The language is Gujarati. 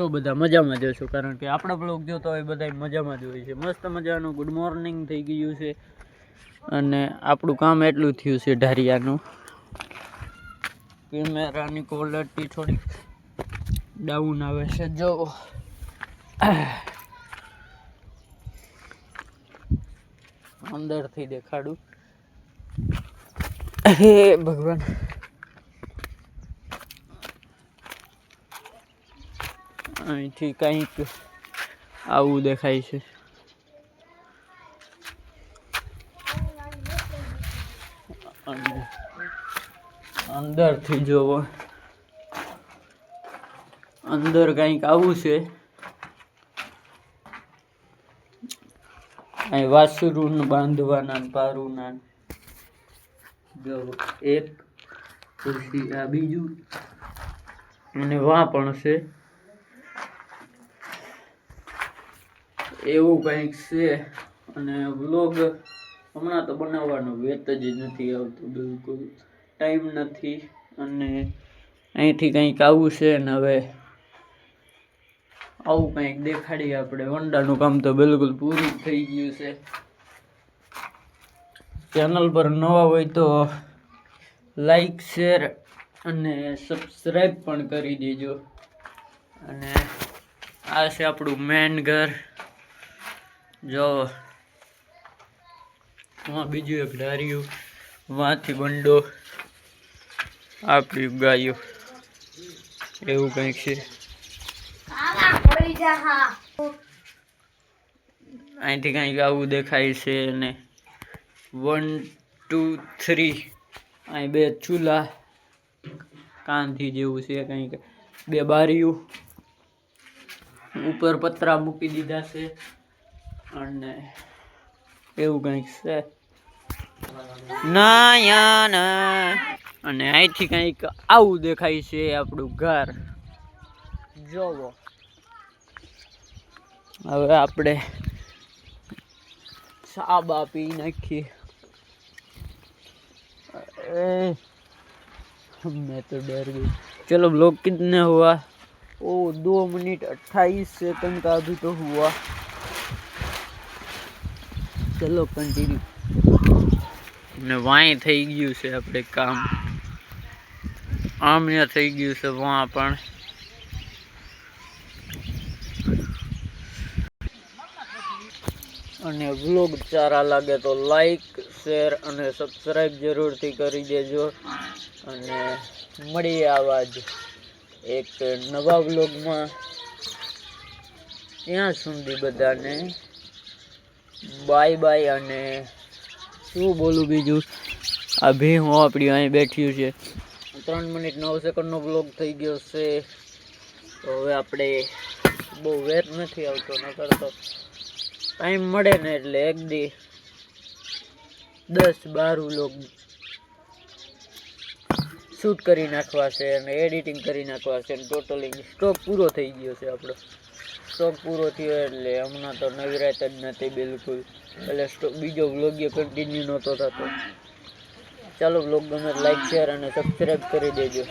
તો બધા મજામાં જ હશો, કારણ કે આપણા બ્લોગ જોતા હોય બધા મજામાં જ હોય છે. મસ્ત મજાનું ગુડ મોર્નિંગ થઈ ગયું છે. અને આપણું કામ એટલું થયું છે ઢારિયાનું. કેમેરાની ક્વોલિટી થોડીક ડાઉન આવે છે. જો. અંદરથી દેખાડું. હે ભગવાન. અહીંથી કંઈક આવું દેખાય છે. અને અંદરથી જોવો. અંદર કંઈક આવું છે. અહીં વાસુરું બાંધવાના પારુના. જો એક, પછી આ બીજું. અને વા પણ છે. એવું કંઈક છે. અને વ્લોગ હમણાં તો બનાવવાનો વેત જ નથી આવતું બિલકુલ. ટાઈમ નથી. અને અહીંથી કંઈક આવું છે ને હવે આવું કંઈક દેખાડીએ આપણે. વંડાનું કામ તો બિલકુલ પૂરું થઈ ગયું છે. ચેનલ પર નવા હોય તો લાઈક શેર અને સબસ્ક્રાઈબ પણ કરી દેજો. અને આ છે આપણું મેન ઘર. જો. હા, બીજું એક ધાર્યું વાંથી બંડો આપણી ગાયો. એવું કંઈક છે. અહીંથી કંઈક આવું દેખાય છે અને વન ટુ થ્રી અહીં બે ચૂલા, કાંધી જેવું છે કંઈક. બે બારીઓ. ઉપર પતરા મૂકી દીધા છે. અને એવું કંઈક છે ના યા ના અને અહીંથી કંઈક આવું દેખાય છે આપણું ઘર જોવો હવે આપણે સાબ આપી નાખીએ ए, मैं तो डर गई चलो ब्लॉग कितने हुआ ओ दो मिनट अट्ठाईस सेकंड का अभी तो हुआ ચલો કન્ટિન્યુ ને વાંય થઈ ગયું છે આપણે કામ. આમ ને થઈ ગયું છે વાં પણ. અને વ્લોગ સારા લાગે તો લાઈક શેર અને સબસ્ક્રાઈબ જરૂરથી કરી દેજો. અને મળીએ આવા જ એક નવા વ્લોગમાં ત્યાં સુધી બધાને બાય બાય અને શું બોલું બીજું? આ ભી હું આપણી અહીં બેઠ્યું છે. ત્રણ મિનિટ નવ સેકન્ડનો બ્લોગ થઈ ગયો છે. તો હવે આપણે બહુ વેર નથી આવતો ન તો ટાઈમ મળે ને એટલે એક દી દસ બાર વ્લોગ શૂટ કરી નાખવા છે અને એડિટિંગ કરી નાખવા છે અને ટોટલી સ્ટોક પૂરો થઈ ગયો છે આપણો. સ્ટોક પૂરો થયો એટલે હમણાં તો નવીરાત જ નથી બિલકુલ. એટલે સ્ટોક બીજો વ્લોગ એ કન્ટિન્યુ નહોતો થતો. ચાલો વ્લોગ ગમે લાઈક શેર અને સબસ્ક્રાઈબ કરી દેજો.